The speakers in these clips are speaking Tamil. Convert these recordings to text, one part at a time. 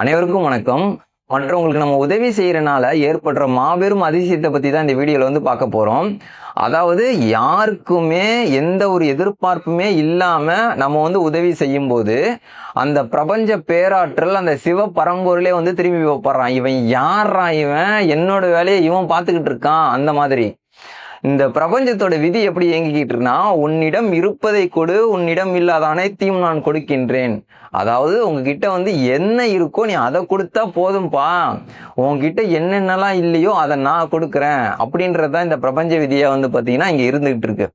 அனைவருக்கும் வணக்கம். மற்றவங்களுக்கு நம்ம உதவி செய்கிறனால ஏற்படுற மாபெரும் அதிசயத்தை பற்றி தான் இந்த வீடியோவில் வந்து பார்க்க போகிறோம் அதாவது யாருக்குமே எந்த ஒரு எதிர்பார்ப்புமே இல்லாமல் நம்ம வந்து உதவி செய்யும்போது அந்த பிரபஞ்ச பேராற்றல் அந்த சிவ பரம்பொருளே வந்து திரும்பி போடுறான் இவன் யாரா இவன்? என்னோட வேலையை இவன் பார்த்துக்கிட்டு இருக்கான். அந்த மாதிரி. இந்த பிரபஞ்சத்தோட விதி எப்படி இயங்கிக்கிட்டு இருக்குன்னா உன்னிடம் இருப்பதை கொடு உன்னிடம் இல்லாத அனைத்தையும் நான் கொடுக்கின்றேன். அதாவது உங்ககிட்ட வந்து என்ன இருக்கோ நீ அதை கொடுத்தா போதும்பா. உங்ககிட்ட என்னென்னலாம் இல்லையோ அதை நான் கொடுக்குறேன். அப்படின்றது தான் இந்த பிரபஞ்ச விதியை வந்து பார்த்தீங்கன்னா இங்கே இருந்துகிட்டு இருக்கு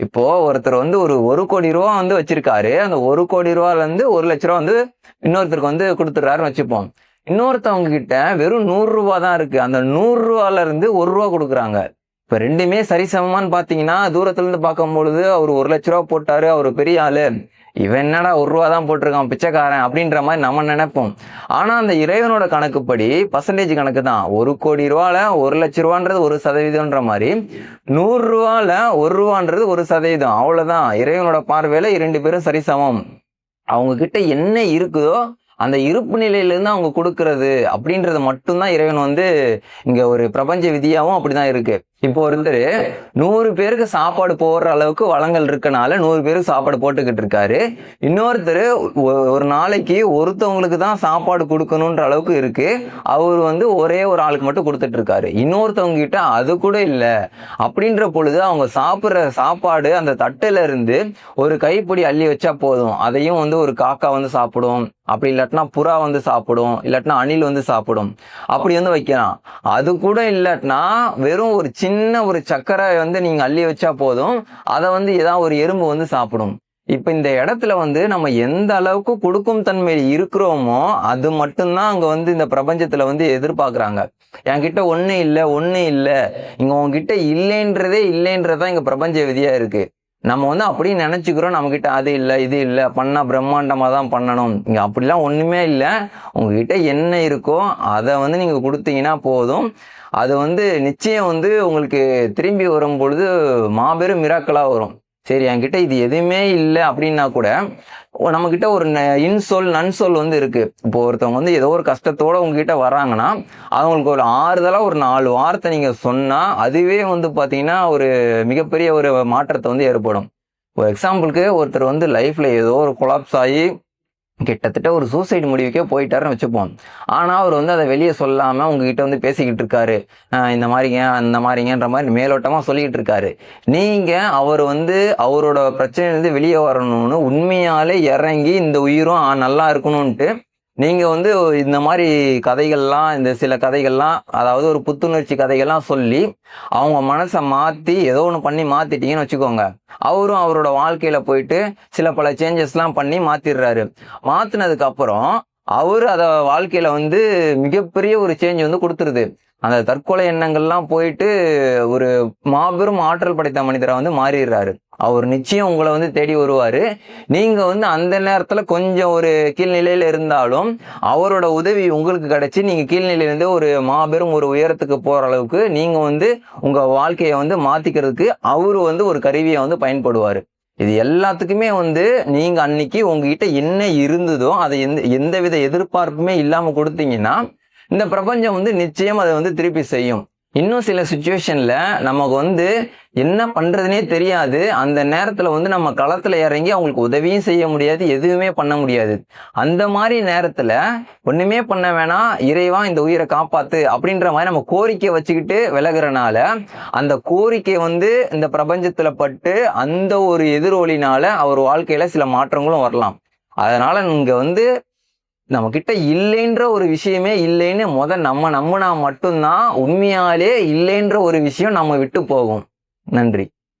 இப்போ ஒருத்தர் வந்து ஒரு ஒரு கோடி ரூபா வந்து வச்சிருக்காரு. அந்த ஒரு கோடி ரூபாலேருந்து ஒரு லட்ச ரூபா வந்து இன்னொருத்தருக்கு வந்து கொடுத்துட்றாருன்னு வச்சுப்போம். இன்னொருத்தவங்க கிட்ட வெறும் நூறுரூவா தான் இருக்கு. அந்த நூறுரூவால இருந்து ஒரு ரூபா கொடுக்குறாங்க. இப்போ ரெண்டுமே சரிசமமானு பார்த்தீங்கன்னா தூரத்துலேருந்து பார்க்கும்பொழுது அவர் ஒரு லட்ச ரூபா போட்டார் அவர் பெரிய ஆள். இவன் என்னடா ஒரு ரூபா தான் போட்டிருக்கான் பிச்சைக்காரன் அப்படின்ற மாதிரி நம்ம நினைப்போம். ஆனால் அந்த இறைவனோட கணக்குப்படி பர்சன்டேஜ் கணக்கு தான். ஒரு கோடி ரூபால ஒரு லட்ச ரூபான்றது ஒரு சதவீதம்ன்ற மாதிரி நூறுரூவாவில் ஒரு ரூபான்றது ஒரு சதவீதம். அவ்வளோதான் இறைவனோட பார்வையில் இரண்டு பேரும் சரிசமம் அவங்க கிட்ட என்ன இருக்குதோ அந்த இருப்பு நிலையிலேருந்து அவங்க கொடுக்கறது அப்படின்றது மட்டும்தான் இறைவன் வந்து இங்கே ஒரு பிரபஞ்ச விதியாவும் அப்படிதான் இருக்கு. இப்போ ஒருத்தர் நூறு பேருக்கு சாப்பாடு போடுற அளவுக்கு வளங்கள் இருக்கனால நூறு பேருக்கு சாப்பாடு போட்டுக்கிட்டு இருக்காரு. இன்னொருத்தர் ஒ- ஒரு நாளைக்கு ஒருத்தவங்களுக்கு தான் சாப்பாடு கொடுக்கணுன்ற அளவுக்கு இருக்கு. அவர் வந்து ஒரே ஒரு ஆளுக்கு மட்டும் கொடுத்துட்டு இருக்காரு. இன்னொருத்தவங்க கிட்ட அது கூட இல்லை. அப்படின்ற பொழுது அவங்க சாப்பிட்ற சாப்பாடு அந்த தட்டுல இருந்து ஒரு கைப்பிடி அள்ளி வச்சா போதும். அதையும் வந்து ஒரு காக்கா வந்து சாப்பிடும். அப்படி இல்லாட்டினா புறா வந்து சாப்பிடும் இல்லாட்டினா அணில் வந்து சாப்பிடும். அப்படி வந்து வைக்கலாம். அது கூட இல்லாட்டினா வெறும் ஒரு சின்ன ஒரு சக்கரை வந்து நீங்கள் அள்ளி வச்சா போதும். அதை வந்து ஏதாவது ஒரு எறும்பு வந்து சாப்பிடும். இப்போ இந்த இடத்துல வந்து நம்ம எந்த அளவுக்கு கொடுக்கும் தன்மையில் இருக்கிறோமோ அது மட்டும்தான் அங்கே வந்து இந்த பிரபஞ்சத்தில் வந்து எதிர்பார்க்குறாங்க. என்கிட்ட ஒன்று இல்லை ஒன்று இல்லை. இங்கே உங்ககிட்ட இல்லைன்றதே இல்லைன்றதான் இங்கே பிரபஞ்ச விதியாக இருக்குது நம்ம வந்து அப்படியே நினச்சிக்கிறோம் நம்மக்கிட்ட அது இல்லை இது இல்லை பண்ணால் பிரம்மாண்டமாக தான் பண்ணணும். இங்கே அப்படிலாம் ஒன்றுமே இல்லை. உங்ககிட்ட என்ன இருக்கோ அதை வந்து நீங்கள் கொடுத்தீங்கன்னா போதும். அது வந்து நிச்சயம் வந்து உங்களுக்கு திரும்பி வரும் பொழுது மாபெரும் மிராக்களாக வரும். சரி என்கிட்ட இது எதுவுமே இல்லை அப்படின்னா கூட நம்மக்கிட்ட ஒரு இன்சொல் நன்சொல் வந்து இருக்குது இப்போ ஒருத்தவங்க வந்து ஏதோ ஒரு கஷ்டத்தோடு உங்ககிட்ட வராங்கன்னா அவங்களுக்கு ஒரு ஆறுதலாக ஒரு நாலு வார்த்தை நீங்கள் சொன்னால் அதுவே வந்து பார்த்தீங்கன்னா ஒரு மிகப்பெரிய ஒரு மாற்றத்தை வந்து ஏற்படும். ஒரு எக்ஸாம்பிளுக்கு ஒருத்தர் வந்து லைஃப்பில் ஏதோ ஒரு கொலாப்ஸ் ஆகி கிட்டத்தட்ட ஒரு சூசைட் முடிவுக்கே போயிட்டாருன்னு வச்சுப்போம். ஆனால் அவர் வந்து அதை வெளியே சொல்லாமல் உங்ககிட்ட வந்து பேசிக்கிட்டு இருக்காரு. இந்த மாதிரிங்க அந்த மாதிரிங்கன்ற மாதிரி மேலோட்டமாக சொல்லிக்கிட்டு இருக்காரு. நீங்கள் அவர் வந்து அவரோட பிரச்சனையிலேருந்து வெளியே வரணும்னு உண்மையாலே இறங்கி இந்த உயிரும் நல்லா இருக்கணும்ன்ட்டு நீங்கள் வந்து இந்த மாதிரி கதைகள்லாம் இந்த சில கதைகள்லாம் அதாவது ஒரு புத்துணர்ச்சி கதைகள்லாம் சொல்லி அவங்க மனசை மாற்றி ஏதோ ஒன்று பண்ணி மாற்றிட்டீங்கன்னு வச்சுக்கோங்க. அவரும் அவரோட வாழ்க்கையில் போயிட்டு சில பல சேஞ்சஸ்லாம் பண்ணி மாற்றிடுறாரு மாற்றினதுக்கப்புறம் அவர் அதை வாழ்க்கையில வந்து மிகப்பெரிய ஒரு சேஞ்ச் வந்து கொடுத்துருது. அந்த தற்கொலை எண்ணங்கள்லாம் போயிட்டு ஒரு மாபெரும் ஆற்றல் படைத்த மனிதராக வந்து மாறிடுறாரு. அவர் நிச்சயம் உங்களை வந்து தேடி வருவார். நீங்கள் வந்து அந்த நேரத்தில் கொஞ்சம் ஒரு கீழ்நிலையில் இருந்தாலும் அவரோட உதவி உங்களுக்கு கிடச்சி நீங்கள் கீழ்நிலையிலேருந்து ஒரு மாபெரும் ஒரு உயரத்துக்கு போகிற அளவுக்கு நீங்கள் வந்து உங்கள் வாழ்க்கையை வந்து மாற்றிக்கிறதுக்கு அவர் வந்து ஒரு கருவியை வந்து பயன்படுவார். இது எல்லாத்துக்குமே வந்து நீங்க அன்னைக்கு உங்ககிட்ட என்ன இருந்ததோ அதை எந்த எந்தவித எதிர்பார்ப்புமே இல்லாம கொடுத்தீங்கன்னா இந்த பிரபஞ்சம் வந்து நிச்சயம் அதை வந்து திருப்பி செய்யும். இன்னும் சில சுச்சுவேஷனில் நமக்கு வந்து என்ன பண்ணுறதுனே தெரியாது. அந்த நேரத்தில் வந்து நம்ம களத்தில் இறங்கி அவங்களுக்கு உதவியும் செய்ய முடியாது எதுவுமே பண்ண முடியாது. அந்த மாதிரி நேரத்தில் ஒன்றுமே பண்ண வேணாம் இறைவா இந்த உயிரை காப்பாத்து அப்படின்ற மாதிரி நம்ம கோரிக்கை வச்சுக்கிட்டு விலகிறனால அந்த கோரிக்கை வந்து இந்த பிரபஞ்சத்தில் பட்டு அந்த ஒரு எதிரொலினால அவர் வாழ்க்கையில் சில மாற்றங்களும் வரலாம். அதனால் இங்கே வந்து நம்மக்கிட்ட இல்லைன்ற ஒரு விஷயமே இல்லைன்னு முத நம்ம நம்பினா மட்டும்தான் உண்மையாலே இல்லைன்ற ஒரு விஷயம் நம்ம விட்டு போகும். நன்றி.